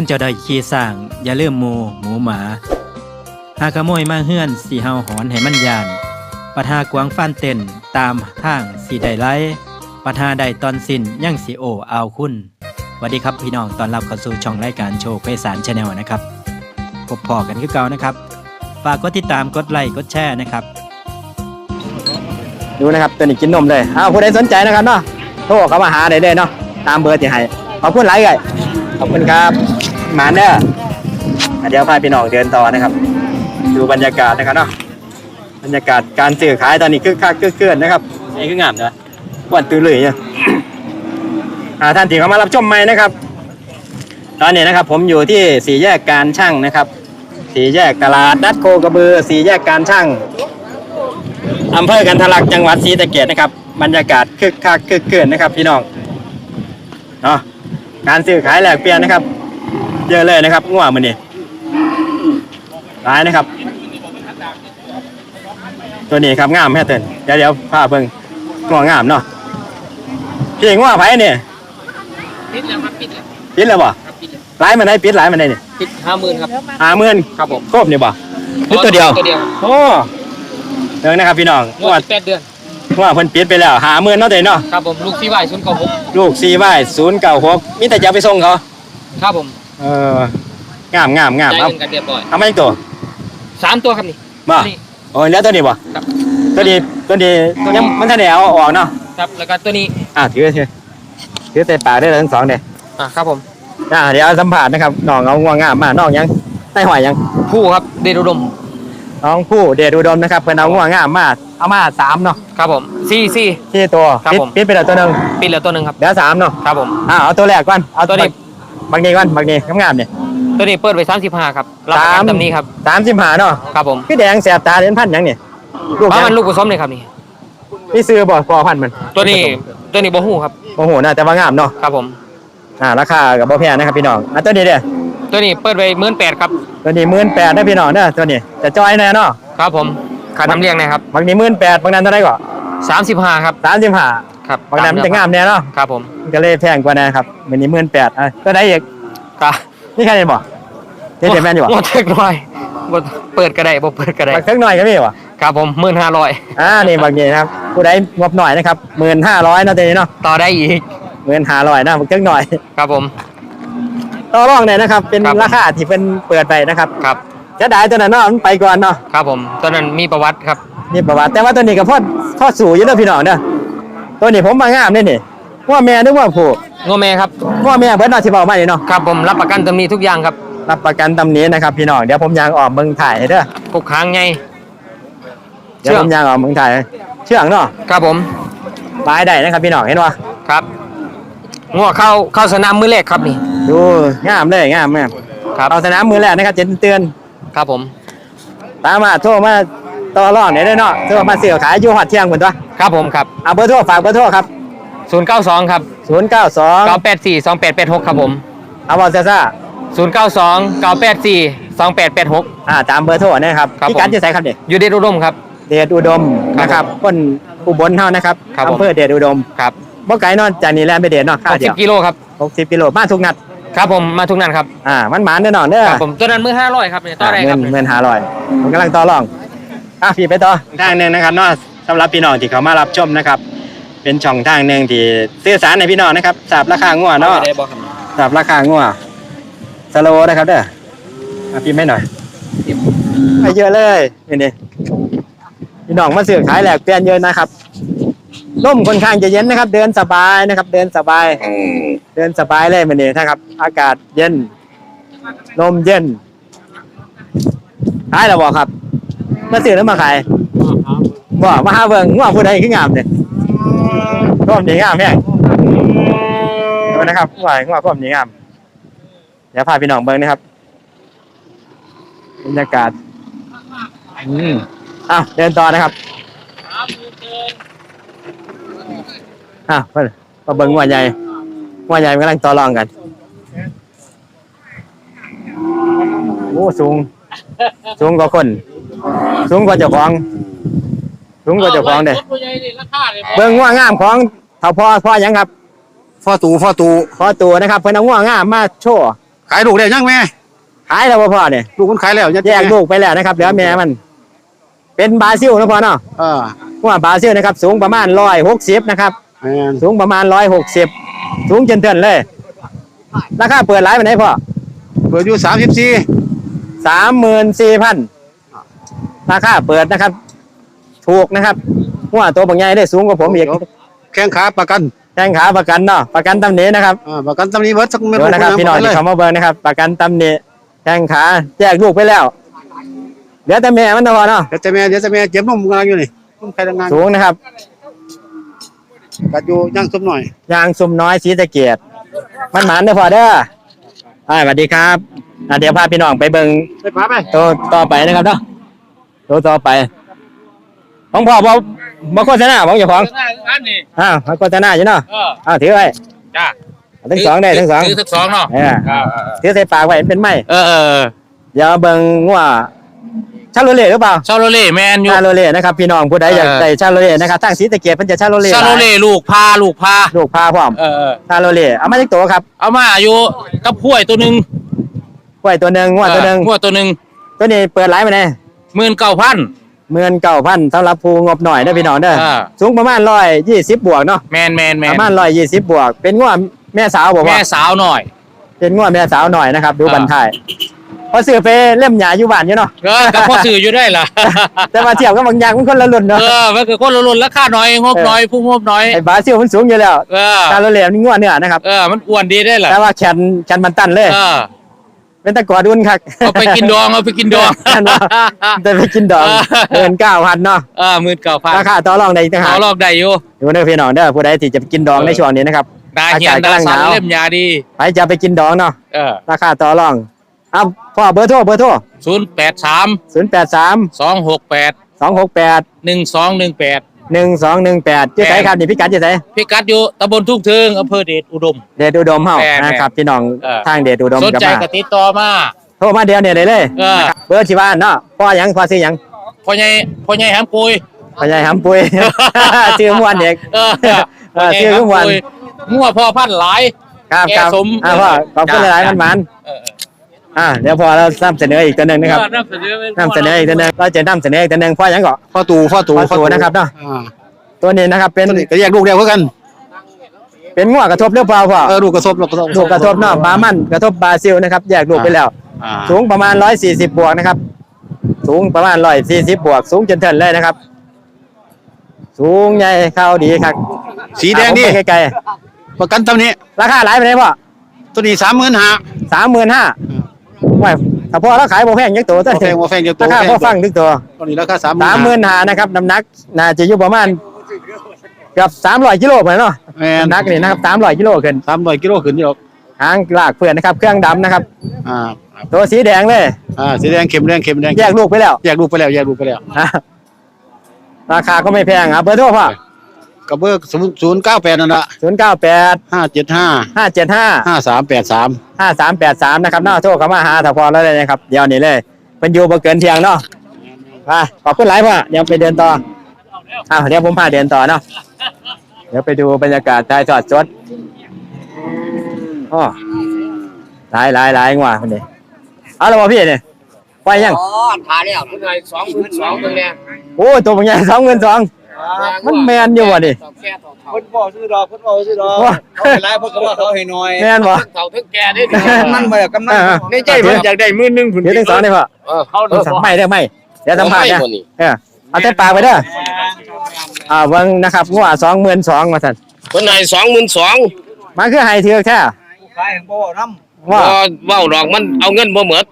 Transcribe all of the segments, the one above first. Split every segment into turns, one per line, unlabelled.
ขั้นเจ้าได้ขี่สร้าง อย่าลืมหมูหมูหมา หากขโมยมาเฮือนสีเฮาหอนให้มันยานปัญหากวางฟันเต้นตามทางสีได้ไลปัญหาใดตอนสิ้นยังสีโอเอาคุณสวัสดีครับพี่น้องตอนรับเข้าสู่ช่องรายการโชว์เพศสารชาแนลนะครับพบพอกันคือเก่านะครับฝากกดติดตามกดไลค์กดแชร์นะครับ
ดูนะครับตัวนี้กินนมเลยอ้าวผู้ใดสนใจนะครับเนาะโทรเข้ามาหาได้เลยเนาะตามเบอร์ที่ให้ขอบคุณหลายเลยขอบคุณครับ หมาเด้ออะเดี๋ยวพาพี่น้องเดินต่อนะครับ ดูบรรยากาศนะครับเนาะบรรยากาศการซื้อขายตอนนี้คึกคักคึกคืนนะครับนี่คืองามนะวันตื่นเลยเนี่ยอ่าท่านที่เข้ามารับชมใหม่นะครับ ตอนนี้นะครับ ผมอยู่ที่สี่แยกการช่างนะครับ สี่แยกตลาดนัดโคกระบือ สี่แยกการช่างอำเภอกันทะลักจังหวัดศรีสะเกษนะครับ บรรยากาศคึกคักคึกเกินนะครับ พี่น้องเนาะการซื้อขายแลกเปลี่ยนนะครับ เยอะเลยนะครับง่วงมันนี่ร้ายนะครับ ตัวนี้ครับงามแม่เตือนเดี๋ยวเดี๋ยวพาเบิ่งง่วงงามเนาะพี่ง่วงไผเนี่ย
ปิดแล้วครับปิดแล้ว
ปิดแล้วบ่
ครับปิดแล้ว
ร้ายมันได้ปิดร้ายมันได้เนี่ย
ปิดห้าหมื่นครับ
ห้าหมื่น
ครับผม
ครบนี่บ่หรือตัวเดียว
ตัวเดียว
โอ้เดี๋ยวนะครับพี่น้อง
ง
ง่ว
ว
ง
ดแปดเดือน
ง่วงเพิ่นปิดไปแล้วห้าหมื่นเนาะเด้เนาะ
ครับผมลูกซีไวศูนย์เก้าหก
ลูกซีไว้ศูนย์เก้าหกมีแต่จะเอาไปส่งเขา
ครับผม
เอองามงามงาม
จ่าย
เอา
เงินกันเรียบร้อย
เอามาอีกตัว
สามตัวครับนี่
บ่
นี่
โอ้ยแล้วตัวนี้บ่
ครับ
ตัวนี้ตัวนี้
ตัวนี้
ยังมันทันได้เอาออกเนาะ
ครับแล้วก็ตัวนี้
อะถือถือถือใส่ปากได้เลยทั้งสองเด้
อ่าครับผม
อะเดี๋ยวเอาสัมผัสนะครับน้องเอาง่วงงามมาน้องยังใส่หอยยัง
ผู้ครับเดชอุดม
น้องผู้เดชอุดมนะครับเพิ่นเอาง่วงงามมาเอามาสามเนาะ
ครับผมซีซี
ที่ตัว
ครับ
ปิด
ผม
ปิดไปแล้วตัวหนึง
ปิดแล้วตัวหนึ่งครับ
เดี๋ยวสามเนาะ
ครับผม
อะเอาตัวแรกก่อนเอา
ตัวนี้
บางนี้ก่อนบางนี้งามๆเนี่ย
ตัวนี้เปิดไว้สามสิบห้าครับรับประ
สา
กั
ม
นตำนี้ครับ
สามสิบห้าเนาะ
ครับผม
พี่แดงแสบตาเล่นพันธุ์หยังเนี่ยลูก
เพราะ
ยั
มัน
ง
ลูกผสมเลยครับนี่
นี่ซื้อบ่พอพันธุ์มัน
ตัวนี้ตัวนี้บ่หูครับ
โอ้โหน่าแต่ว่างามเนาะ
ครับผม
อ่าราคากับบ่แพงนะครับพี่น้องอะตัวนี้เด้อ
ตัวนี้เปิดไว้หมื่นแปดครับ
ตัวนี้หมื่นแปดนะพี่น้องเด้อตัวนี้จะจอยแน่เนาะ
ครับผมขาดน้ำเลี้ยงนะครับ
บางนี้หมื่นแปดบางนั้นเท่าไหร่ก็
สามสิบห้าครับ
สามสิบห้า
ครับ
บางนั้นมันจะงามแน่เนาะ
ครับผม
มันก็เลยแพงกว่านะครับมันนี้หมื่นแปดอะตัวไหนอีก
ครับ
นี่ใครเห็นบ่เดี๋ยวเดี๋ยวแม่นอยู่บ่
งดเล็กน้อยบ่เปิดก็ได้บ่เปิดก็ได้
บักเทิงหน่อยก็มีบ่
ครับผมหมื่นห้าร้อย
อ่านี่บางนี้นะครับผู้ใดงบหน่อยนะครับหมื่นห้าร้อยเนาะตัวนี้เนาะ
ต่อได้อีก
หมื่นห้าร้อยนะบักเทิงหน่อย
ครับผม
ต่อรองเลยนะครับ เป็น
ครับ
ราคาที่เป็นเปิดไปนะครับ
ครับ
จะได้ตัวนั้นเนาะมันไปก่อนเนาะ
ครับผมตอนนั้นมีประวัติครับ
นี่ประวัติแต่ว่าตัวนี้ก็พอดพอดสู่อยู่เด้อพี่น้องเด้อ ตัวนี้ผมมางามนี่นี่ว่าแม่นึกว่าผู้
งอแม่ครับ
ว่าแม่เบิดเนาะที่บอกมานี่เนาะ
ครับผมรับประกันตำหนี้ทุกอย่างครับ
รับประกันตำหนี้นะครับพี่น้องเดี๋ยวผมยางออกเมืองถ่ายให้เด้อ
พวกค้างไง
เดี๋ยวผมยางออกเมืองถ่ายเชื่องเนาะ
ครับผม
ปลายได้นะครับพี่น้องเห็นว่า
ครับงัวเข้าเข้าสนามมือแรกครับนี่
ดูงามเลยงามงาม
ครับ
เอาสนามมือแรกนะครับจะเตือน
ครับผม
ตามมาโทรมา ต่อรองได้เด้อเนาะโทรมาเสี่ยวขายอยู่ฮอดเที่ยงเหมือนตัว
ครับผมครับ
เอาเบอร์โทรฝากเบอร์โทรครับ
092ครับ
092
984 2886ครับผม
เอาบอลซ่า
092 984 2886
อ่าตามเบอร์โทรนะครับ
ครับ
พี่กัด
ผม
จะใส่ครับเด็ก
อยู่เดชอุดมครับ
เดชอุดม
ครับ
นะครับคนอุบลเท่านะครับ
ครับผม
อำเภอเดชอุดม
ครับ
บ่ไกลเนอนจากนี้แลนไปเดชเนาะข้าวเดียว
60กิโลครับ
60กิโลมาทุกนัด
ครับผมมาทุกนั้นครับ
อ่ามันหมานแน่นอนเด้อ
ครับผมตัวนั้นมือ500ครับเนี่ยต่อ
อ่า
ได้ค
เงิ
รับ
นเงินหาลอยผมกำลังต่อรอง อะพี่ไปต่อทางหนึ่งนะครับเนาะสำหรับพี่น้องที่เขามารับชมนะครับ เป็นช่องทางหนึ่งที่สื่อสารในพี่น้องนะครับทราบราคางัวเนาะ
ได้บ่ครับ
ทราบราคางัวสโลว์นะครับเด้อมาพิมพ์ให้หน่อยไปเยอะเลยนี่นี่พี่น้องมาซื้อขายแหลกเปลี่ยนเยอะนะครับร่มค่อนข้างจะเย็นนะครับ เดินสบายนะครับ เดินสบาย เดินสบายเลยมันนี่นะครับ อากาศเย็นลมเย็นขายแล้วบอกครับ มาซื้อแล้วมาขายบอกมาหาเบิ่งว่าผู้ใดคืองามเนี่ยร่มนี่งามแม่งดูนะครับว่าว่าร่มนี่งามเดี๋ยวพาพี่น้องเบิ่งนะครับบรรยากาศอืมอ้าวเดินต่อนะครับอ้าวเพิ่นมาเบิ่งว่าใหญ่ว่าใหญ่มันกำลังต่อรองกันโอ้สูง สูงกว่าคน สูงกว่าเจ้าของสูงกว่าเจ้าของเด้เบิ่งง่วงงามของเถาพ่อพ่อยังครับ
พ่อตูพ่อตู
พ่อตัวนะครับเพิ่นเอาง่วงงามมาโชว์
ขายลูกได้ยังแม่
ขายแล้วพ่อเนี่ย
ลูกมันขายแล้ว
แยกลูกไปแล้วนะครับเหลือแม่มัน เป็นบาซิลนะพ่อเนาะ
เออง่
วงบาซิลนะครับ สูงประมาณร้อยหกสิบนะครับสูงประมาณร้อยหกสิบสูงเจนเตือนเลยราคาเปิดหลายปานใดพ่อ
เปิดอยู่สามสิบสี่
สามหมื่นสี่พัน ราคาเปิดนะครับ ถูกนะครับว่าตัวบางใหญ่ได้สูงกว่าผมอีก
แข้งขาประกัน
แข้งขาประกันเนาะประกันตำหนินะครับ
อ่าประกันตำนี้เบิดสักเม็ด
เดี๋ยวนะครับพี่น้อง
เล
ที่
ย
เขามาเบิ่งนะครับ ประกันตำหนิแข้งขาแยกลูกไปแล้วเหลือแต่แม่มันนะพ่อเนาะ
เดี๋ยวจะแม่เดี๋ยวจะแม่เจ็บนมกำลังอยู่นี่นมใครทำงาน
สูงนะครับ
กัดอยู่ย่างซุปหน่อย
ยางซุ่มน้อยสีสะเกียดมันหมานเด้อพ่อเด้ออ่าสวัสดีครับอ่าเดี๋ยวพาพี่น้องไปเบิ่ง
ไปพาไป
ตัวต่อไปนะครับเนาะ ตัวต่อไปของพ่อบ่บ่โฆษณาของเจ้าของ
อันนี้
อ้าวมาโฆษณาอยู่เนาะ
เออ
อ้าวถือไว้
จ้า
เอาทั้งสองได้ทั้งสอง
ถือทั้งสองเนาะ
เออถือใส่ปากไว้เป็นไม้
เออเออ
เดี๋ยวเบิ่งว่าชาโลเล่หรือเปล่า
ชาโรเล่แมนอยู่
ชาโลเล่นะครับพี่น้องผู้ใดอยาก
เออ
ได้ชาโลเล่นะครับทางศรีตะเกียบเพิ่นจะชาโลเล่
ชาโรเล่ลูกพาลูกพา
ลูกพาพร้อม
เออเออ
ชาโลเล่เอามาจากตัวครับ
เอามาอยู่กับพ้วยตัวหนึ่ง
กล้วยตัวหนึงงวดตัวหนึง
พ้วยตัวหนึ่ง
ตัวนี้เปิดหลายมาแน่
หมื่นเก้าพัน
หมื่นเก้าพันสำหรับผู้งบหน่อยเด้อพี่น้องเด้อ
อ่า
สูงประมาณ120บวกเนาะ
แมนแมนแม
ป
น
ระมาณ120บวก เป็นงวดแม่สาวบอก
แม่
ว่า
สาวหน่อย
เป็นงวดแม่สาวหน่อยนะครับ ดู
อ่า
บันทายพอซื้อไปเล่มหยาอยู่บ้านอยู่เนาะ
เออกับพ่อสื่ออยู่ได้ล่ะ
แต่ว่าเทียบกับบางอย่างมันคนละรุ่นเนาะ
เออมันคือคนละรุ่นราคาน้อยงบน้อยผู้งบน้อย
ไอ้บราซิลมันสูงอยู่แล้ว
เออ
ชาโลเล่มันงวดเนื้อนะครับ
เออ มันอ้วนดีได้ล่ะ
แต่ว่าแขนแขนมันตันเลย
เออ
เป็นตะกอดุนคัก
เอาไปกินดองเอาไปกินดอง
แม่นบ่แต่ไปกินดอง
เออ
เกินเก้าพันเนาะ
เออหมื่นเก้าพัน
ราคาต่อรองได้อีกต่างหา
เขา
ก
ลอกได้อยู่
ดูเด้อพี่น้องเด้อผู้ใดที่จะไปกินดอง
เออ
ในช่วงนี้นะครับ
ดาเฮียน
อากาศำลัง
ดากสัน
หนาว
เล่มยาดี
ใครจะไปกินดองเนาะ
เออ
ราคาต่อรองเอาพ่อเบอร์โทรเบอร์โทร
ศูนย์แปดสาม
ศูนย์แปดสาม
สองหกแปด
สองหกแปด
หนึ่งสองหนึ่งแปด
หนึ่งสองหนึ่งแปดชื่อไสครับนี่พี่กัดชื่อไส
พิกัดอยู่ตำบลทุ่งเทิงอำเภอเดชอุดม
เดชอุดมเฮา
แม่น
นะครับพี่น้อง
เออ
ทางเดชอุดม
สน
กับ
ใจ
มา
ก็ติดต่อมา
โทรมาเดียวเนี่ยได้เลย
เออ
นะครับเบอร์ที่บ้านเนาะพ่อหยังพ่อซื้อหยัง
พ่อใหญ่พ่อใหญ่หำปุย
พ่อใหญ่หำปุย ชื่อม่วนเด็ก
เออ
เออชื่อทุกวัน
มั่วพ่อพันธุ์หลาย
ครับครับ
แกสม
อ่าพ่อขอบคุณห
จ้ะ
ลายๆมันมัน
เออ
ๆอ่าเดี๋ยวพอเรานำเสนออีกตัวหนึ่งนะครับ
เออนำเสนอเป็น
นำเสนออีกตัวหนึ่งเราจะนำเสนออีกตัวหนึ่งพ่อหยังก็
พ่อตู่พ่อตู่
พ่อตู่นะครับเนาะ
อ่า
ตัวนี้นะครับเป็น
ตัวนี้ก็แยกลูกเดียวเพื่อกัน
เป็นงัวกระทบหรือเปล่าพ่อ
เออลูกกระทบลูกกระทบ
ลูกกระทบเนาะบามันกระทบบราซิลนะครับ แยกลูกไปแล้ว
อ่า
สูงประมาณ 140 บวกนะครับ สูงประมาณ 140 บวก สูงจนเทินเลยนะครับ สูงใหญ่เข้าดีครับ
สีแดงนี่
อะผมไปไกล
ประกันตำนี้
ๆราคาหลายไปไหนพ่อ
ตัวนี้สามหมื่นห้า
สามหมื่นห้า ไม่ถ้าพ่อเราขายบ่แพงยักตัวตัว
โมแฟงโมแฟงเดียวตัว
ราคาพ่อฟังทุกตัว
ตัวนี้ราคาสาม
สามหมื่นห้านะครับน้ำหนักน่าจะอยู่ประมาณเกือบสามร้อยกิโลเหมือนเนาะ
แมน
น้ำหนักนี่นะครับสามร้อยกิโลขึ้น
สามร้อยกิโลขึ้นอยู่หรอก
หางลากเพื่อนนะครับ เครื่องดำนะครับ
อ่า
ตัวสีแดงเลย
อ่าสีแดงเข็มแดงเข็มแดง
แยกลูกไปแล้ว
แยกลูกไปแล้วแยกลูกไปแล้ว
อะราคาก็ไม่แพงอะเบอร์โทรพ่อ ก
ระเบื้องศูนย์เก้าแปดนั่นละ
ศูนย์เก้าแปด
ห้าเจ็ดห้า
ห้าเจ็ดห้า
ห้าสามแปดสาม
ห้าสามแปดสามนะครับเนาะโทรเข้ามาหาถ้าพอแล้วเลยนะครับ เดี๋ยวนี้เลยเป็นอยู่บ่เกินเที่ยงเนาะไปขอบคุณหลายพ่อเดี๋ยวไปเดินต่ออ้าวเดี๋ยวผมพาเดินต่อเนาะเดี๋ยวไปดูบรรยากาศถ่ายทอดสดอ๋อหลายหลายหลายกว่าคนนี้เอาละวะพี่เนี่ยไปยัง
อ๋อทาแล้วคุณนายสองหมื่นสองตรงเนี้ย
โอ้ตัวมันใหญ่สองเงินสอง มันแมนอยู่วะดิ
แค่ต่อ
เพิ่นบอกซื้อดอกเพิ่นบอกซื้อดอก
ว้า
เขาให้หลายเพิ่นก็ว่าเขาให้น้อย
แมนบ่
เต่าทั้งแก่ได้ดี
กำนันบ่กำนัน
อ่า
ในใจมันอยากได้มือหนึงคุณ
เดี๋ยวถึงสองนี่พ่อ
เออเขา
ถึงสองไม่ได้ไม่เดี๋ยวสัมภาษณ์นะเออเอาแต่ปากไปเด้ออ่าเบิ่งนะครับงัวสองหมื่นสองมาสั่น
คนนายสองหมื่นสอง
มันคือไฮเทือกแท้
ขายบ่นำ
ว่า
เว้าดอกมันเอาเงินบ่เหมือด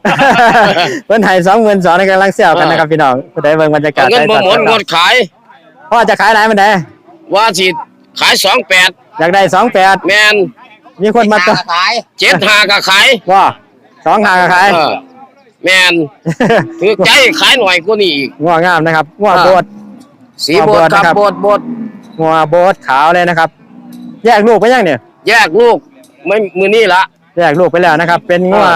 เพิ่นไฮสองหมื่นสองในกำลังเสี่ยวกันนะครับพี่น้องผู้ใดเบิ่งบรรยากา
เอา
ศ
เงินบ่เหมือดงดขาย
พ่อจะขายไหนมันได้
ว่าสิขายสองแปด
อยากได้สองแปด
แมน
มีคนมาต่อ
เจ็ดห้าก็ขาย
ว่าสองหาก็ขาย
เออแมนถือใจขายหน่อยกว่านี้อีก
งัวงามนะครับงัวโบด
สีโบดครับ
ครับ
โบดโบด
งัวโบดขาวเลยนะครับ แยกลูกไปยังเนี่ย
แยกลูกไม่มือนี่ละ
แยกลูกไปแล้วนะครับ เป็นงัว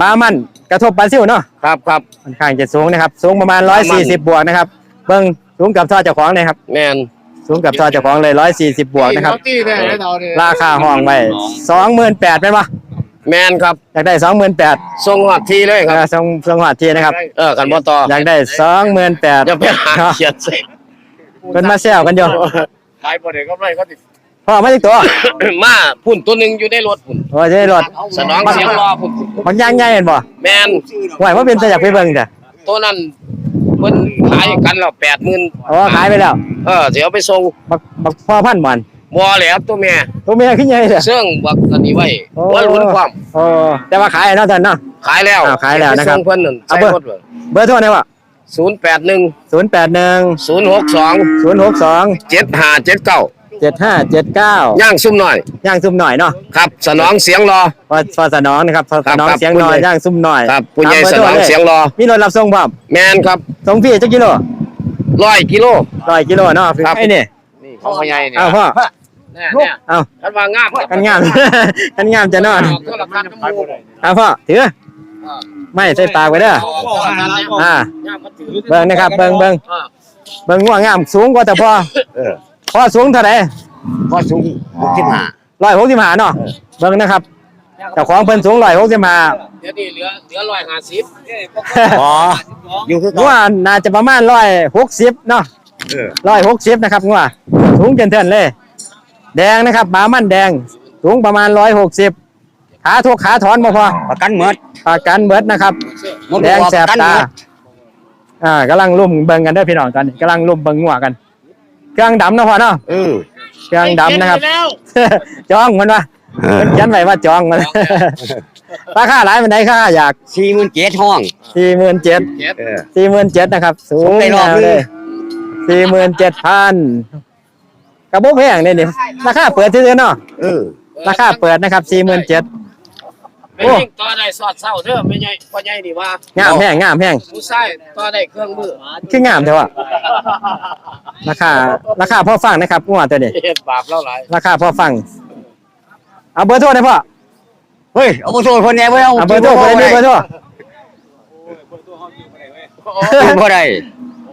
บามันกระทบบราซิลเนาะ
ครับครับ
ค่อนข้างจะสูงนะครับ สูงประมาณ
บามัน
140บวกนะครับ เบิ่ง สูงกับท่อเจ้าของเลยครับ
แมน
สูงกับท่อเจ้าของเลย140บวกนะครับ
ตีได้ได้เอาดิ
ราคาห้องไว้28,000เป็นปะ
แมนครับ
อยากได้สองหมื่นแปด
ส่งหอดทีเลยครับ
ส่งส่งหอดทีนะครับ
เออกันบ่ต่อ
อยากได้สองหมื่นแปด
อย่าไปหาเขียนใส่
เป็นมาแซวกันอยู่
ขายบ่ได้ก็ได้ก็ติ
พ่อไม่ได้ตัว
มาพุ่นตัวหนึงอยู่ในรถพุ่น
โอ้ยจะได้รถ
สนองเสียงรอพุ่น
มันย่างใหญ่เห็นบ่
แมน
ไหวว่าเป็นแต่อยากไปเบิ่งจ้ะ
ตัวนั้นเพิ่น ขายกันแล้ว80,000
อ๋อขายไปแล้ว
เออสิเอาไปส่ง
บักบักพ่อพันธุ์มัน
บ่แล้วตัวแม่
ตัวเมียขึ้นใหญ่เลย
เสื่องบักอันนี้ไว้
โอ้
บ่ลุ้นความ
โอ้แต่ว่าขายเนาะท่านเนาะ
ขายแล้ว
อ้าวขายแล้วนะครับ
ไปส่งเพิ่นนั่น
เอา
ใส่
เบอร์
รถเว้ย
เบอร์โทรไหนวะ
081
ศูนย์แปดหนึ่ง
062
ศูนย์หกสอง
7579
เจ็ด ห้าเจ็ดเก้า
ย่างซุ่มหน่อย
ย่างซุ่มหน่อยเนาะ
ครับสนองเสียงรอ
พอพอสนองนะครับพอ
ครั
ส
บ
นอง
ครับ
เสียงหน่อย
ผู้ใหญ่
ย่างซุ่มหน่อย
ครับผู้ใหญ่
ตามบร์
ส
โท
นอง
ล
เสียงรอ
มีรถรับส่งพร้อม
แมนครับ
ส่งฟรีจักกิโล
ร้อยกิโล
ร้อยกิโลเนาะ
ครับ
ไอ้นี่
นี่ของพ่อใหญ่เนี่ย
อ้าวพ่อ
เนี่ยเนี่ย
อ้าว
คันว่างามครับ
กันงามกันงามจะนอน
ออกโทรทัศน์น้ำมูก
อ้าวพ่อถือไม่ใส่ปากไว้เด้อ
พ่อหาแล้ว
อ่า
งามมันถือ
เบิ่งนะครับเบิ่งเบิ่ง
อ่า
เบิ่งง่วงงามสูงกว่าแต่พ่อ
เออ
พ่อสูงเท่าไหร่
พอสูงหกสิบห้า
ร้อยหกสิบห้าเนาะเบิ่งนะครับเจ้าของเพิ่นสูงร้อยหกสิบห้า
เดี๋ยวนี้เหลือเหลือร้อยห้าสิบ
อ๋อ
อยู่คือ
งัวน่าจะประมาณร้อยหกสิบเนาะ
เออ
ร้อยหกสิบนะครับงัวสูงเกินเทินเลย แดงนะครับบามันแดง สูงประมาณร้อยหกสิบขาทุกขาถอนบ่พอ
ประกันหมด
ประกันเบิดนะครับแดงแสบตาอ่ากำลังลุ่มเบิ่งกันเด้อพี่น้องตอนนี้กำลังลุ่มเบิ่งงัวกัน เครื่องดำเนาะพ่อเนาะ
เออ
เครื่องดำนะครับ จองมันวะมันเขียนไว้ว่าจองมันราคาหลายมันได้ค่าอยาก
สี่หมื่นเจ็ดห้อง
สี่หมื่นเจ็ด
เออ
สี่หมื่นเจ็ดนะครับ สูง
สูงได้รอบ
แนวเลยสี่หมื่นเจ็ดพันกระบอกแพงเนี่ยนี่ราคาเปิดที่เดือนเนาะ
เออ
ราคาเปิดนะครับสี่หมื่นเจ็ด
ไม่ยิงต่อได้สอดเศร้าเด้อไม่ใหญ่พ่อใหญ่นี่ว่างา
มแพงงามแพง
ผู้ชายต่อได้เครื่องมือ
คืองามเท่าว่าราคาราคาพอฟังนะครับงัวตัวนี้
เฮ็ดบาปเล่าหลาย
ราคาพอฟัง เอาเบอร์โทรได้พ่อ
เฮ้ยเอาไปโทษคนแน่ไว้เอา
เอาเบอร์โทรคนนี้เบอร์โทร
บ่ได้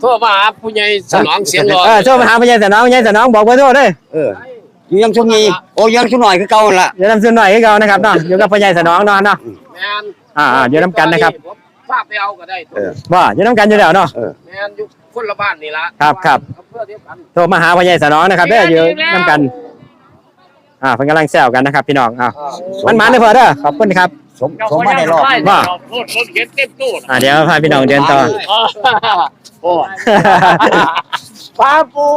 โทษมาหาผู้ใหญ่สนองเสียงรอ
เออโทรมาหาพญายสนองพญายสนองบอกเบอร์โทรเลย
เออ ยังชุนี้โอ้ยังชุหน่อยคือเก่าละ
เดี๋ยวนำซื้อหน่อยให้เรานะครับเนาะอยู่กับพญายสนองเนาะเนาะ
แม่น
อ่าๆเดี๋ยวน้ำกันนะครับ
ภาพไปเอาก็ได้
ว่าอยู่น้ำกันอยู่แล้วเนาะ
แม่นอยู่คนละบ้านนี่ละ
ครับครับ
อำเภอเดียวกัน
โทรมาหาพญายสนองนะครับเด้ออยู่น้ำกัน อ่าเพิ่นกำลังแซวกันนะครับ พี่น้องอ่ามันมันเลยพอเด้อขอบคุณครับ
สมสมมาได้รอบ
ว่า
โทษรถเข็นเต็มตู้
อ่าเดี๋ยวพาพี่น้องเดินต่อ
โอ้ ป้าปู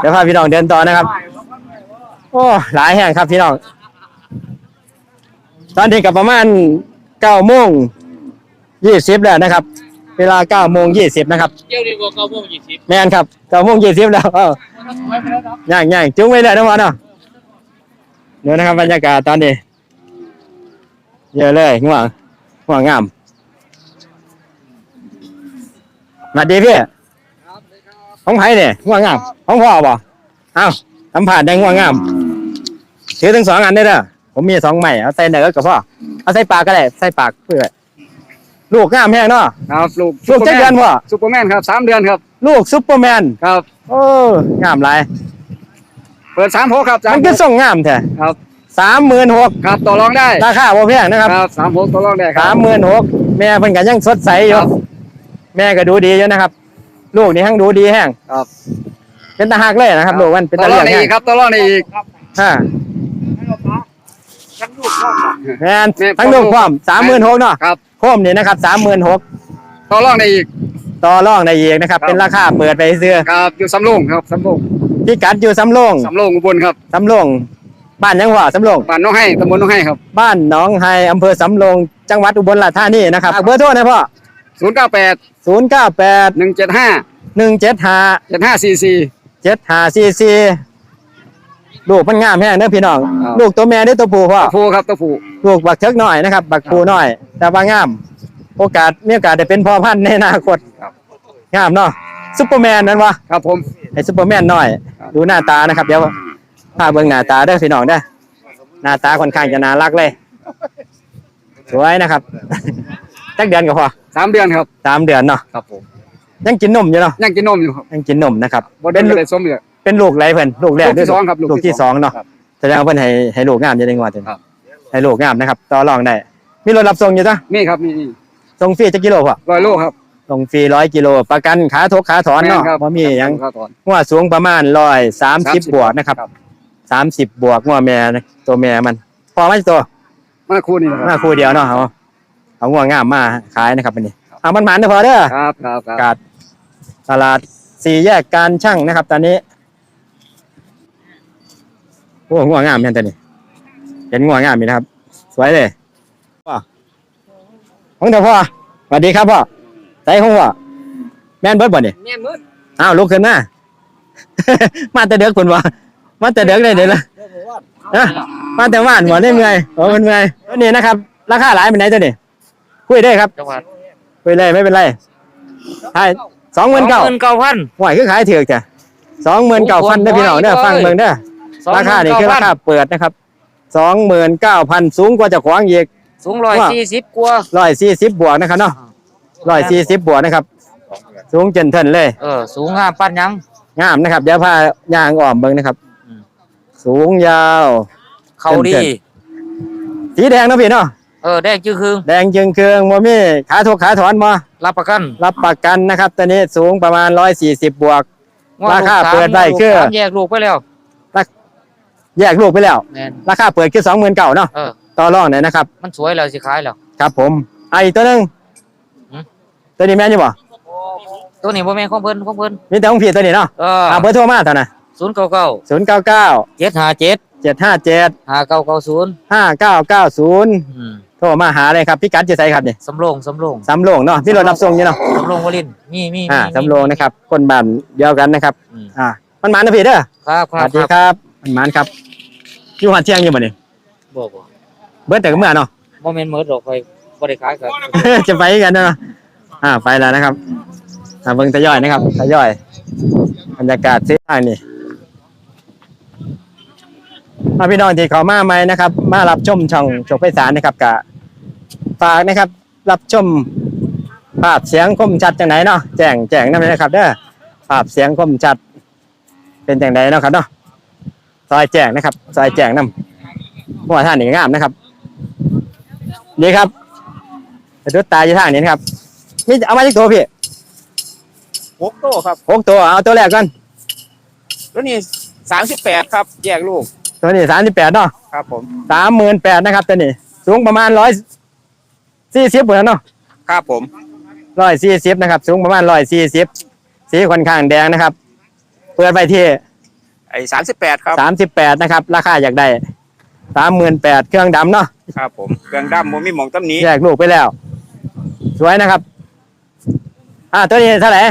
เดี๋ยวพาพี่น้องเดินต่อนะครับโอ้หลายแห่งครับพี่น้อง ตอนนี้กับประมาณเก้าโมงยี่สิบแล้วนะครับ เวลาเก้าโมงยี่สิบนะครับ
เดี๋ยวนี้ก็เก้าโมงยี่สิบ
แม่นครับเก้าโมงยี่สิบแล้วเอ้าย่างย่างจุ้งไว้เลยนะวะเนาะเดี๋ยวนะครับบรรยากาศตอนนี้ เยอะเลยง่วงง่วงงามสวัสดีพี่ของไผ่เนี่ยง่วงงามของพ่อบ่เอ้าสัมผัสได้ง่วงงาม ถือทั้งสองอันได้เด้อผมมีสองใหม่เอาใส่เนื้อกับพ่อเอาใส่ปากก็ได้ใส่ปากเพื่อลูกงามแห้งเนาะ
ครับลูก
ลูกเจ็ดเดือนพ่อ
ซุปเปอร์แมนครับสามเดือนครับ
ลูกซุปเปอร์แมน
ครับ
โอ้งามหลาย
เปิดสามหกครับสาม
มันคือส่งงามแท้
ครับ
สามหมื่นหก
ครับต่อรองได้
ราคาบ่แพงนะครับ
ครับสามหกต่อรองได้ค
สา
รับ
มหมื่นหกแม่เพิ่นก็ยังสดใสอยู่
ครับ
แม่ก็ดูดีอยู่นะครับ ลูกนี่ทั้งดูดีแห้ง
ครับ
เป็นตาหักเลยนะครับลูกมันเป็น
ต่อ
ตาร
อ
เลี้
ง
ยง
ได้
แห้
อี
ง
กครับต่อรองได้อีก
ฮะ แม่น
แม่
ทั้งลูกพร้อมสามหมื่นหกเนาะ
ครับ
โคมนี่นะครับสามหมื่นหก
ต่อรองได้อีก
ต่อรองได้อีกนะครับ
ครับ
เป็นราคาเปิดไปซื้อ
ครับอยู่สำโรงครับสำโรง
พิกัดอยู่สำโรง
สำโรงอุบลครับ
สำโรงบ้านยังว่าสำโรง
บ้านน้องให้ตำบลน้องให้ครับ
บ้านหนองไฮอำเภอสำโรงจังหวัดอุบลราชธานีนะครับเบอร์โทรนะพ่อ
ศูนย์เก้าแปด
ศูนย์เก้าแปด
หนึ่งเจ็ดห้า
หนึ่งเจ็ดห้า
เจ็ดห้าสี่สี่
เจ็ดห้าสี่สี่ ลูกมันงามแห้งเด้อพี่น้อง
ครับ
ลูกตัวแม่เด้อตัวผู้พ่อ
ตะฟูครับตะฟู
ลูกบักเชิกหน่อยนะครับ บักผูหน่อย แต่ว่างาม โอกาสมีโอกาสได้เป็นพ่อพันธุ์ในอนาคตงามเนาะซุปเปอร์แมนนั่นวะ
ครับผม
ไอ้ซุปเปอร์แมนหน่อยดูหน้าตานะครับ เดี๋ยวพาเบิ่งหน้าตาเด้อพี่น้องเด้อหน้าตาค่อนข้างจะน่ารักเลย สวยนะครับ จักเดือนก็พอ
สามเดือนครับ
สามเดือนเนาะ
ครับผม
ยังกินนมอยู่เนาะ
ยังกินนมอยู่ครับ
ยังกินนมนะครับ
บ่ได้
เป็นลูก
ได้สมเลย
เป็นลูกไรเพิ่นลูกแรก
ลูกที่สองครับลู
ลู
ก
ก
ที่
ที่สองเนาะ
ครับ
แสดงว่าเพิ่นให้ให้ลูกงามอยู่ในงวดนี้
ครับ
ให้ลูกงามนะครับ ต่อรองได้ มีรถรับส่งอยู่จ้ะ
มีครับมีนี่
ส่งฟรีจักกิโลพ่อ
ร้อยโลครับ
ส่งฟรีร้อยกิโลประกันขาทกขาถอนเนาะ
แม่ครับ
บ่มีหยัง
ครับถอน
หัวสูงประมาณร้อยสามสิบบวกนะครับ
ครับ
สามสิบบวกหัวแม่นะตัวแม่มัน พอไหมตัว
มาคู่นี่ค
มา
รับ
คู่เดียวเนาะเอาเอาหัวงามมาขายนะครับอันนี้เอามันหมันเด้อพอเด้อ
ครับครับครับ
กาดตลาดสี่แยกการช่างนะครับ ตอนนี้ โอ้หัวงามเห็นตัวนี้เห็นหัวงามมีนะครับ สวยเลยพ่อของเดี๋ยวพ่อสวัสดีครับพ่อใส่ของพ่อแม่นเบิดบ่นี่
แม่นมืด
อ้าวลุกขึ้นมา มาแต่เด็กคนวะมาแต่เด็กเลยเดี๋ยวนะนะมาแต่ว่านหัวได้เมื่อยโอ้มันเมื่อยตัวนี้นะครับ ราคาหลายเป็นไหนตัวนี้คุยได้ครับ
จังหวัด
คุยเลยไม่เป็นไรใช่สองหมื่นเก้า
เก้าพัน
หวยคือขายเถือกจ้ะสองหมื่นเก้าพันได้อพี่น้องเด้อฟังเบิ่งเด้อ ราคานี่คือราคาเปิดนะครับสองหมื่นเก้าพันสูงกว่าเจะขวางอีก
สูงร้อยสี่สิบกว่า
ร้อยสี่สิบบวกนะครับเนาะร้อยสี่สิบบวกนะครับ สูงเจนเทินเลย
เออสูงห้าปันยัง
งามนะครับเดี๋ยวพายางอ้อมเบิ่งนะครับ
อืม
สูงยาว
เขาดี
เต็มสีแดงเนาะพี่เนาะ
เออแดงจื้อคืง
แดงจึงเคืองบ่มีขาทุกขาถอนบ่
รับประกัน
รับประกันนะครับตอนนี้สูงประมาณร้อยสี่สิบบวก ราคาเปิดได้คือ
ลูกสามแยกลูกไปแล้ว
แยกลูกไปแล้ว
แม่น
ราคาเปิดคือสองหมื่นเก้าเนาะ
เออ
ต่อรองหน่อยนะครับ
มันสวยแล้วสิขายแล้ว
ครับผมไอะอีกตัวหนึง
หืม
ตัวนี้แม่นอยู่บ่
ตัวนี้บ่แม่นของเพิ่นของเพิ่น
มีแต่ของพี่ตัวนี้เนาะ
เออ
อ่าเบอร์โทรมาเท่านั้น
ศูนย์เก้าเก้า
ศูนย์เก้าเก้า
เจ็ดห้าเจ็ด
เจ็ดห้าเจ็ด
ห้าเก้าเก้าศูนย์
ห้าเก้าเก้าศูนย์
อืม
โทรมาหาเลยครับพี่กัดจะใส่ครับเนี่ย
สำโรงสำโรง
สำโรงเนาะพี่รถรับส่งอยู่เนาะ
สำโรงวลินทร์มีมี
อ่า
มี
สำโรงนะครับคนบ้านเดียวกันนะครับ
อืม
อ่ามันหมันนะพี่เด้อ
ครับ
ส
ครั
วั
บ
สดี
ครับ
ครับมันหมันครับ อยู่หัดเที่ยงอยู่บ่เนี่ย
บ่บ่
เบิดแต่ก็เมื่อเนาะ
บ่แม่นหมดดอกไปบ่ได้ขายกัน
จะไปกันเนาะอ่าไปแล้วนะครับอ่าเบิ่งทยอยนะครับทยอยบรรยากาศที่ทางนี่มาพี่น้องที่เขามาใหม่นะครับ มารับชมช่องโชคไพศาลนะครับกะฝากนะครับ รับชมภาพเสียงคมชัดจังไหนเนาะแจ้งแจ้งนั่นเลยนะครับเด้อภาพเสียงคมชัดเป็นจังไหนเนาะครับเนาะ ซอยแจ้งนะครับซอยแจ้งนำหัวท่านนี่งามนะครับนี่ครับไปดูตาอยู่ทางนี้นะครับนี่เอามาจากตัวพี่
หกโตครับ
หกตัวเอาตัวแรกก่อน
ตัวนี้สามสิบแปดครับ แยกลูก
ตัวนี้สามสิบแปดเนาะ
ครับ ผม
สามหมื่นแปดนะครับตัวนี้ สูงประมาณร้อยสี่สิบเหมือนเนาะ
ครับผม
ร้อยสี่สิบนะครับ สูงประมาณร้อยสี่สิบสีค่อนข้างแดงนะครับ เปิดไปที่
ไอ้สามสิบแปดครับ
สามสิบแปดนะครับ ราคาอยากได้สามหมื่นแปดเครื่องดำเนาะ
ครับผมเครื่องดำผมมีหมองต้นนี้
แยกลูกไปแล้ว สวยนะครับ อ่าตัวนี้เท่าไหร่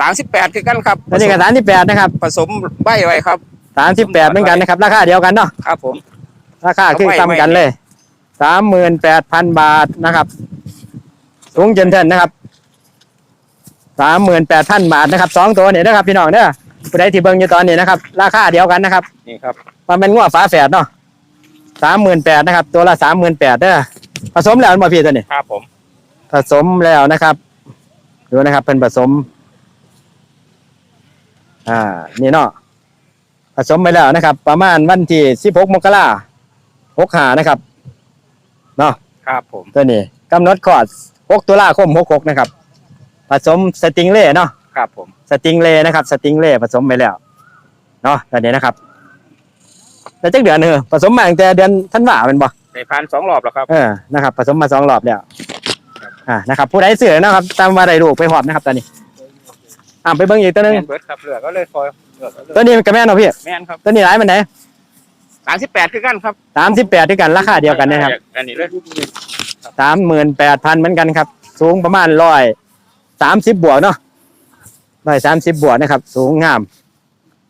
สามสิบแปดคือกันครับ
ตัวนี้ก็สามสิบแปดนะครับ
ผสมใบไว้ครับ
สามสิบแปดเหมือนกันนะครับ ราคาเดียวกันเนาะ
ครับ ผม
ราคาคือซ้ำกันเลยสามหมื่นแปดพันบาทนะครับสูงเจนเทนนะครับสามหมื่นแปดพันบาทนะครับสองตัวนี่นะครับพี่น้องเด้อ ผู้ใดที่เบิ่งอยู่ตอนนี้นะครับ ราคาเดียวกันนะครับ
นี่ครับ
มันเป็นงัวฝาแฝดเนาะสามหมื่นแปดนะครับ ตัวละสามหมื่นแปดเด้อผสมแล้วมาพี่ตัวนี้
ครับผม
ผสมแล้วนะครับดูนะครับเป็นผสม อ่า นี่เนาะผสมไปแล้วนะครับ ประมาณวันที่สิบหกมกราหกหานะครับเนาะ
ครับผม
ตัวนี้กำหนดคลอด6ตุลาคม66นะครับ ผสมสติงเล่เนาะ
ครับผม
สติงเล่นะครับ สติงเล่ผสมไปแล้วเนาะตัวนี้นะครับแต่จักเดือนเออผสมมาตั้งแต่เดือนธันวาเป็นบ่
ในพันสองรอบแล้วครับ
เออนะครับ ผสมมาสองรอบแล้วอ่านะครับ ผู้ใดเสือนะครับ ตามมาได้ลูกไปหอบนะครับตอนนี้อ่าไปเบิ่งอีกตัวหนึง
แม่นเบิร์ดครับเหลือก็เลยฟอยเหลือก็เลย
ตัวนี้กับแม่เนาะพี่
แม่นครับ
ตัวนี้หลายมันไหน
สามสิบแปดคือกันครับ
สามสิบแปดด้วยกันราคาเดียวกันนะครับ
อันนี้เลย
สามหมื่นแปดพันเหมือนกันครับ สูงประมาณร้อยสามสิบบวกเนาะ ร้อยสามสิบบวกนะครับ สูงงาม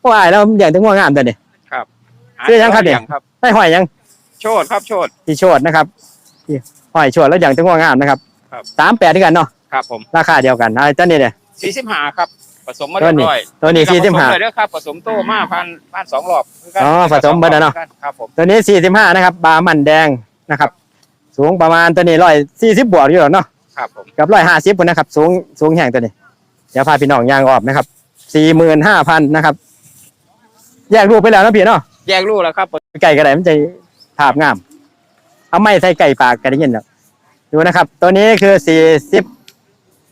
โอ้ยแล้วอย่างถึงว่างามตัวนี้ชื่อยังครับเนี่ย
ครับ
ได้หอยยัง
โชดครับโชด
ที่โชดนะครับที่หอยโชดแล้วอย่างถึงว่างามนะครับ
ครับ
สามแปดด้วยกันเนาะ
ครับผม
ราคาเดียวกันอะไรตัวนี้เนี่ย
สี่สิบห้าครับ ผสมมาเรียบร้อย
ตัวนี้
ผ
สี่สิบ
สม
ห้า
เลยเด้อครับ ผสมโตมาพันพันสองรอบคือกัน
อ๋อผสมเบิดแล้วเนาะ
ครับผม
ตัวนี้สี่สิบห้านะครับ บามันแดงนะครับ สูงประมาณตัวนี้ร้อยสี่สิบบวกอยู่หรอกเนาะ
ครับผม
กับร้อยห้าสิบนะครับ สูงสูงแห่งตัวนี้ เดี๋ยวพาพี่น้องยางออกนะครับสี่หมื่นห้าพันนะครับ แยกรูปไปแล้วนะพี่เนาะ
แยกลูกแล้วครับ
ไก่กระไดมันจะภาพงาม เอาไม่ใส่ไก่ปากกันได้ยินหรอกดูนะครับ ตัวนี้คือสี่สิบ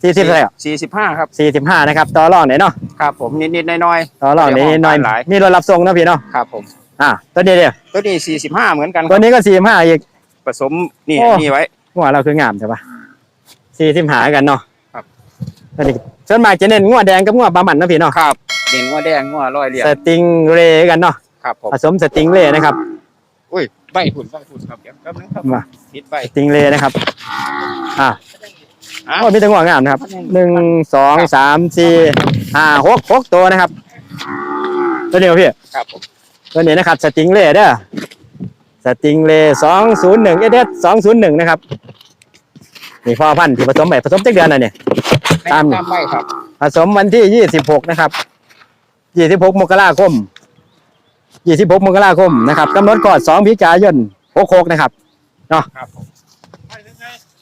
สี่สิบเท่าไหร่
สี่สิบห้าครับ
สี่สิบห้านะครับต่อรองไหนอยเนาะ
ครับผมนิดๆน้อย
ต่อรองไหนอยหน่อย
หลาย
มีรถรับส่งเนาะพี่เนาะ
ๆครับผม
อ่าตัวนี้เดียว
ตัวนี้สี่สิบห้าเหมือนกันค
ตั
รั
ว
บ
นี้ก็สี่ห้าอีก
ผสมนี่
โอ้
นี่ไว้
งัวเราคืองามใช่ปะสี่สิบหากันเนาะ
ครับ
ตัวนี้ส่วนมากจะเน้นงัวแดงกับงัวปลาหมันเนาะพี่เนาะ
ครับเด่นงัวแดงงัวร้อยเหรียญ
สติงเรย์กันเนาะ
ครับผม
ผสมสติงเรย์นะครับ
อุ้ยใบหุ่นใบหุ่นครับเดี๋ยวแป๊บนึงครับ
มา
ติดใบ
สติงเรย์นะครับอ่า
อะ
โอ้มีแต่งัวงามนะครับหนึ่งสองสามสี่ห้าหกหกตัวนะครับ ตัวนี้ครับพี่
ครับผม
ตัวนี้นะครับสติงเรย์เด้อสติงเรย์สองศูนย์หนึ่งเอเดสองศูนย์หนึ่งนะครับนี่พ่อพันธุ์ที่ผสมไปผสมจักเดือนอะไรเนี่ย ตาม
ตามใบครับ
ผสมวันที่ยี่สิบหกนะครับยี่สิบหกมกราคมยี่สิบหกมกราคมนะครับกำหนดก่อนสองพิจายนหกหกนะครับ
ครับผม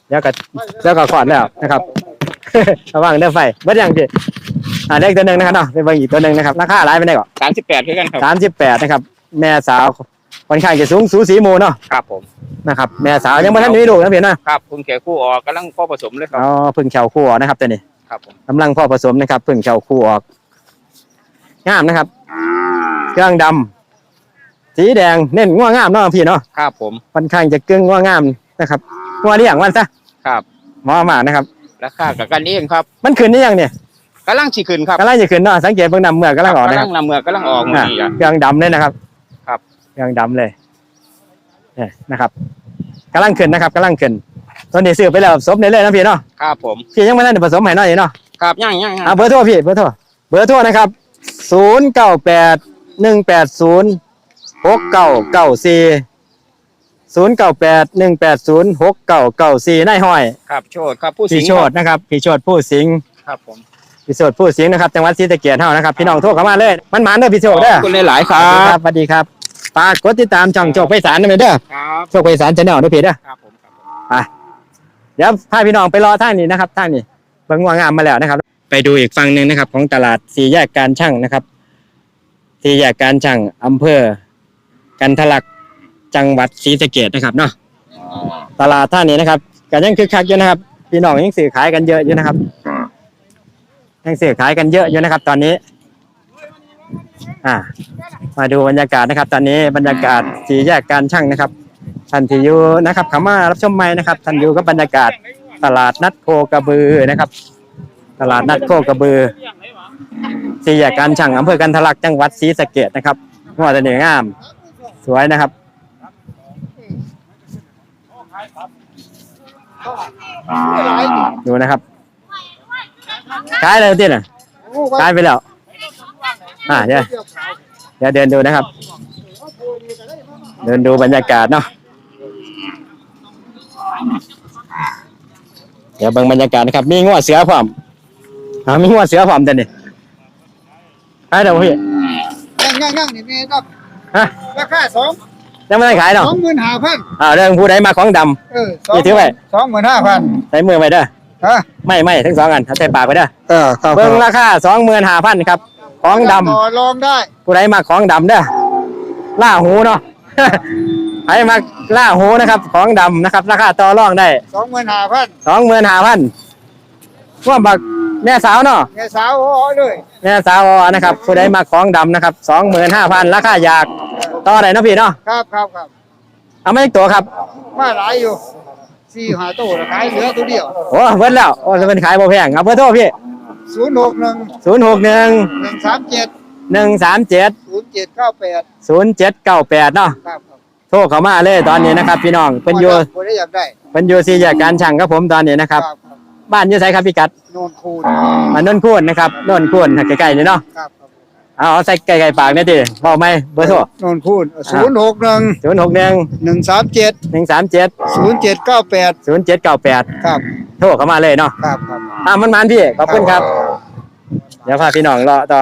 เดี๋ยวก็เดี๋ยวก็ขอดแล้วนะครับ ระวังเด้อไฟเบิดยังพี่อ่าเลขตัวหนึ่งนะครับเนาะไปเบิ่งอีกตัวหนึ่งนะครับราคาหลายไปไหนก่อน
สามสิบแปดคือกันครับ
สามสิบแปดนะครับ แม่สาว ค่อนข้างจะสูงสูสีหมูเนาะ
ครับผม
นะครับแม่สาวยังไม่ทันมีลูกนะพี่นะครับ
คุณแก่คู่ออกกำลังพ่อผสมเลยครับ
อ๋อเพึ่งเฉาคู่ออกนะครับตัวนี้
ครับผม
กำลังพ่อผสมนะครับเพึ่งเฉาคู่ออกงามนะครับ เครื่องดำสีแดงเน้นง่วงงามเนาะพี่เนาะ
ครับผม
ค่อนข้างจะกึ่งง่วงงามนะครับง่วงเลี้ยงวันซะ
ครับ
หมอมานะครับ
ราคากับกันเองครับ
มันขึ้นนี่ยังเนี่ย
กำลังฉีขึ้นครับ
กำลังจะขึ้นเนาะสังเกตเบิ่งดำเมื่อกำลังออกนะครับ
กำลังนำเมือกกำลังออก
อะ
นี่อะ
เครื่องดำเลยนะครับ
ครับ
เครื่องดำเลยเนี่ยนะครับกำลังขึ้นนะครับกำลังขึ้นตัวนี้ซื้อไปแล้วสมในเลยนะพี่เนาะ
ครับผม
พี่ยังไม่ทันได้ผสมให้หน่อยเนาะ
ครับย่างย่างย่าง
อะเบอร์โทรพี่เบอร์โทรเบอร์โทรนะครับศูนย์เก้าแปดหนึ่งแปดศูนย์หกเก้าเก้าสี่ศูนย์เก้าแปดหนึ่งแปดศูนย์หกเก้าเก้าสี่นายห้อย
ครับโชดครับผู้สิ
พี่
งห์
โชดนะครับพี่โชดผู้สิงห์
ครับผม
พี่โชดผู้สิงห์นะครับจังหวัดศรีสะเกษเฮานะครับพี่น้องโทรเข้ามาเลยมันหมานเด้อพี่โช
ข
ด
อบ
เด้อ
คุณหลายๆค
ส
รั
วัสดีครับ
บ
สวัสดีครับ ฝากกดติดตามช่องโชคไพศาลนะเด้อ
ครับ
โชคไพศาลชาแนลด้วยพี่เด้อ
ครับผมครับผม
เดี๋ยวพาพี่น้องไปรอท่างนี้นะครับท่างนี้เบิ่งว่างามมาแล้วนะครับ ไปดูอีกฝั่งหนึ่งนะครับ ของตลาดสี่แยกการช่างนะครับสี่แยกการช่างอำเภอ กันทะลักจังหวัดศรีสะเกษนะครับเนาะตลาดท่านี้นะครับก็ยังคึกคักอยู่นะครับพี่น้องยังสื่อขายกันเยอะอยู่นะครับยังสื่อขายกันเยอะอยู่นะครับ ตอนนี้ อ่า มาดูบรรยากาศนะครับ ตอนนี้บรรยากาศสี่แยกการช่างนะครับท่านที่อยู่นะครับขามารับชมใหมนะครับท่านอยู่กับบรรยากาศตลาดนัดโคกระบือนะครับ ตลาดนัดโคกระบือสี่แยกการช่างอำเภอกันทะลักจังหวัดศรีสะเกษนะครับหัวตะเนืองาม สวยนะครับดูนะครับขายอะไรติน่ะขายไปแล้ว อ่าเดี๋ยวเดี๋ยวเดินดูนะครับ เดินดูบรรยากาศเนาะเดี๋ยวเบิ่งบรรยากาศนะครับ มีงัวเสือพร้อมอ่ามีงัวเสือพร้อมแต่นี่ขายเดี๋ยวพี่
ย่างย่างย่างนี่แม่ครับ
ฮะ
ราคาสอง
ยังไม่ได้ขาย
ส
เนาะ
องหมื่นห้าพัน
อ่าเรื่องผู้ใดมาของดำ
เออสอง
นี่ถือไว้
สองหมื่นห้าพัน
ใส่มือไปเด้อ
ฮะ
ไม่ไม่ทั้งสองอันเอาใส่ปากไปเด้อ
เออครับ
เบิ่งราคาสองหมื่นห้าพันครับ ของดำ
ต่อรองได้
ผู้ใดมาของดำเด้อล่าหูเนาะใครมาล่าหูนะครับ ของดำนะครับ ราคาต่อรองได้
สองหมื่นห้าพัน
สองหมื่นห้าพันว่าบักแม่สาวเนาะ
แม่สาวโอ้ยเลย
แม่สาวนะครับผู้ใดมาของดำนะครับสองหมื่นห้าพันราคาอยากต่อได้เนาะพี่เนาะ
ครับครับครับ
เอาไม่อีกตัวครับ
มาหลายอยู่สี่หาตู้ขายเหลือตัวเดียว
โอ้เบิดแล้วโอ้จะเป็นขายบ่แพงเอาเบอร์โทรพี่
ศูนย์หกหนึ่ง
ศูนย์หกหนึ่ง
หนึ่งสามเจ็ด
หนึ่งสามเจ็ด
ศูนย์เจ็ดเก้าแปด
ศูนย์เจ็ดเก้าแปดเนาะ
ครับครับ
โทรเข้ามาเลยตอนนี้นะครับ พี่น้องเป็นอยู่
คนได้อยากได้
เป็นอยู่สี่แยกการช่างครับผมตอนนี้นะครับ
ครับ
บ้านอยู่ไสครับพี่กัด
โนนคูณ
มานนคูนนะครับนนคูนใกล้ๆนี่เนาะ
ครับครับ
เอาเอาใส่ไก่ๆปากนี่ดิบอกไหมเบอร์โทร
โนนคูณศูนย์หกหนึ่ง
ศูนย์หกหนึ่ง
หนึ่งสามเจ็ด
หนึ่งสามเจ็ด
ศูนย์เจ็ดเก้าแปด
ศูนย์เจ็ดเก้าแปด
ครับ
โทรเข้ามาเลยเนาะ
ครับครับ
อ่ามันมันพี่ขอบคุณครับ เดี๋ยวพาพี่น้องรอต่อ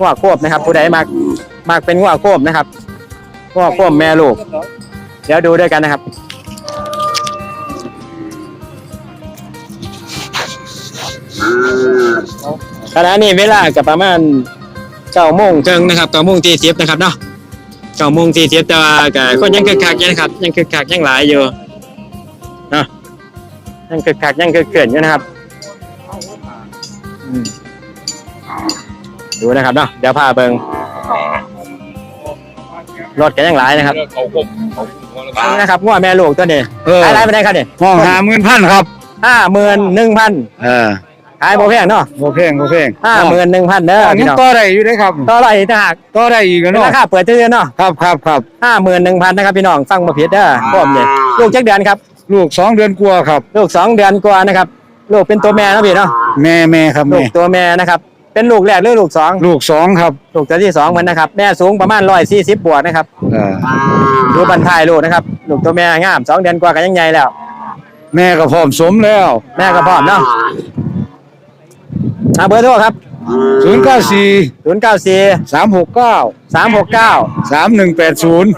งัวโคบนะครับ ผู้ใดมักมักเป็นงัวโคบนะครับงัวโคบแม่ลูก เดี๋ยวดูด้วยกันนะครับขณะนี้เวลากับประมาณเก้าโมงครึ่งนะครับเก้าโมงสี่สิบนะครับเนาะเก้าโมงสี่สิบแต่ว่าก็คนยังคึกคักอยู่นะครับ ยังคึกคักยังหลายอยู่เนาะยังคึกคักยังคึกเกินอยู่นะครับ อืม ดูนะครับเนาะเดี๋ยวพาเบิงรถก็ยังหลายนะครับ
เขาคมเขา
นี่นะครับง้อแม่ลูกตัวนี้
เออ
ขายอะไรไปได้ครับเนี่ย
ห้องห้าหมื่นพันครับ
ห้าหมื่นหนึ่งพัน
เออ
ขายโบแพงเนาะ
โอเพลงโอเพลง
ห้าหมื่นหนึ่งพันเด้อ
อัน
พี่น้อง
ต่อได้อยู่ได้ครับ
ต่อไรถ้าหาก
ต่อได้อีก
เป็น
เนาะ
ราคาเปิดซื้อเนาะ
ครับครับครับ
ห้าหมื่นหนึ่งพันนะครับพี่น้องฟังมาผิดเด้อพร้อมเนี่ยลูกจักเดือนครับ
ลูกสองเดือนกว่าครับ
ลูกสองเดือนกว่านะครับ ลูกเป็นตัวแม่นะพี่เนาะ
แม่แม่ครับ
ลู
แม่
กตัวแม่นะครับ เป็นลูกแรกหรือลูกสอง
ลูกสองครับ
ลูกตัวที่สองเหมือนนะครับ แม่สูงประมาณร้อยสี่สิบบวกนะครับ
เออ
ดูบันทายลูกนะครับ ลูกตัวแม่งามสองเดือนกว่าก็ยังใหญ่แล้ว
แม่ก็พร้อมสมแล้ว
แม่ก็พร้อมเนาะอ่าเบอร์โทรครับ
ศูนย์เก้าสี่
ศูนย์เก้าสี่
สามหกเก้า
สามหกเก้า
สามหนึ่งแปดศูนย์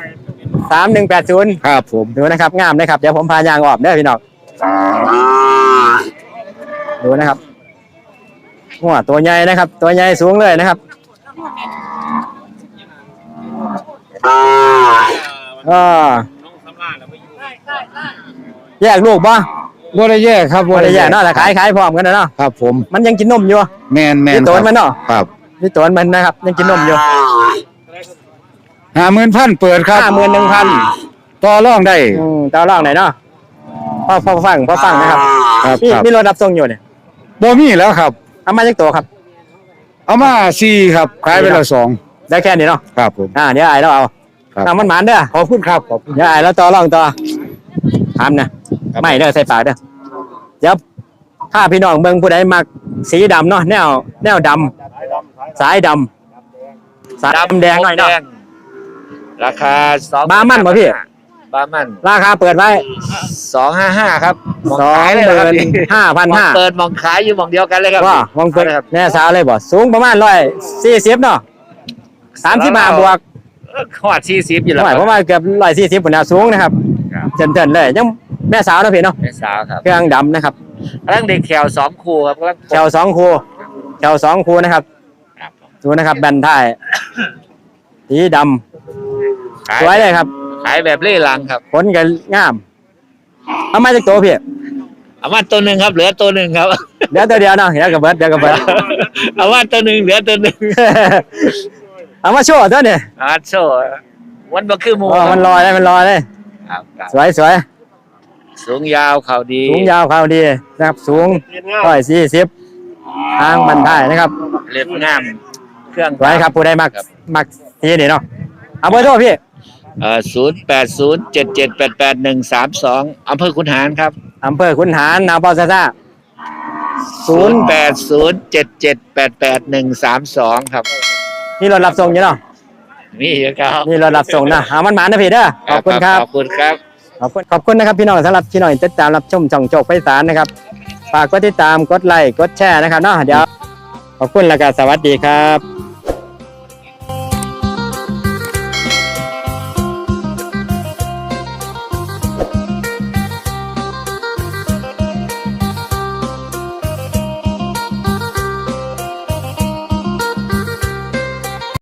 สามหนึ่งแปดศูนย์
ครับผม
ดูนะครับงามนะครับเดี๋ยวผมพายางออกเด้อพี่น้องดูนะครับ หัวตัวใหญ่นะครับ ตัวใหญ่สูงเลยนะครับก็แยกลูกบ่
บ่ได้แยกครับ
บ่ได้แยกเนาะแต่ขายขายพร้อมกันนะเนาะ
ครับ ผม
มันยังกินนมอยู่
แมนแมน
นี่ตัวมันเนาะ
ครับ
นี่ตัวมันนะครับ ยังกินนมอยู่
ห้าหมื่นพันเปิดครับ
ห้าหมื่นหนึ่งพัน
ต่อรองได้
อืมตาล่องไหนเนาะพอพอฟังพอฟังนะครับ
ครับ
มี
ครับ
มีรถรับส่งอยู่เนี่ย
บ่มีแล้วครับ
เอามาจากตัวครับ
เอามาสี่ครับขายไปแล้วสอง
ได้แค่นี้เนาะ
ครับผม
อ่าเดี๋ยวไอ้เราเอา
ครับ
ทำมันหมานเด้อ
ขอบคุณครับขอบคุณ
เดี๋ยวไอ้เราต่อรองต่อทำนะไม่เด้อใส่ปากเด้อเดี๋ยวถ้าพี่น้องเบิ่งผู้ใดมักสีดำเนาะแนวแนวดำสายดำสายดำแดงหน่อยเนาะ
ราคาสอง
บามันบ่พี่
บามัน
ราคาเปิดไว้
สองห้าห้าครับ
สองหมื่นห้าพัน
มอง
ห้า
เปิดมองขายอยู่มองเดียวกันเลยครับ
ว่ามองเปิด
ครับ
แน่สาวเลยบ่สูงประมาณร้อยสี่สิบเนาะสามสิบห้าบวก
ขวดสี่สิบอยู่แล้ว
หน่อยประมาณเกือบร้อยสี่สิบปุ่นนะสูงนะครับ
ครับ
เจินๆเลยยังแม่สาวนะพี่เนาะ
เป็นสาวครับ
เครื่องดำนะครับ
กำลังเด็กแถวสองคู่ครับกำลัง
แถวสองคูแถวสองคูนะครับ
ครับ
ดูนะครับแบนท้ายสีด
ขาำย
สวยเลยครับ
ขายแบบเล่หลังครับ
ขนกันงาม เอามาจากตัวพี่
เอามาตัวหนึ่งครับ เหลือตัวหนึ่งครับ
เดี๋ยวตัวเดียวเนาะเดี๋ยวกับเบิร์ดเดี๋ยวกับเบิร์ด
เอามาตัวหนึ่งเหลือตัวหนึ่ง
เอามาโชว์ตัวเนี่ย
อาโชว์วันบ่คือหมู
อ๋อมันลอยเลยมันลอยเลย
ครับครับ
สวยสวย
สูงยาวเข่าดี
สูงยาวเขาดีนะครับ สูงร้อยสี่สิบทางบันท้ายนะครับ
เล็บงาม เครื่อง
สวยครับผู้ใดมักมักทีนี่เนาะเอาเบอร์โทรพี่
เอ่อ ศูนย์แปดศูนย์เจ็ดเจ็ดแปดแปดหนึ่งสามสองอำเภอขุนหารครับ
อำเภอขุนหารนาปอซาซาศู
ศู
น
น
ย์
ย์แปดศูนย์เจ็ดเจ็ดแปดแปดหนึ่งสามสองครับ
นี่รถรับส่งอยู่เนาะ
มีเยอะครับ
นี่รถรับส่งนะเอามันหมานะพี่เด้อขอบคุณครับ
ขอบคุณครับ
ขอบคุณขอบคุณนะครับพี่น้องสำหรับพี่น้องที่ติดตามรับชมช่องโจกไฟสารนะครับฝากกดติดตามกดไลค์กดแชร์นะครับเนาะเดี๋ยวขอบคุณแล้วก็สวัสดีครับ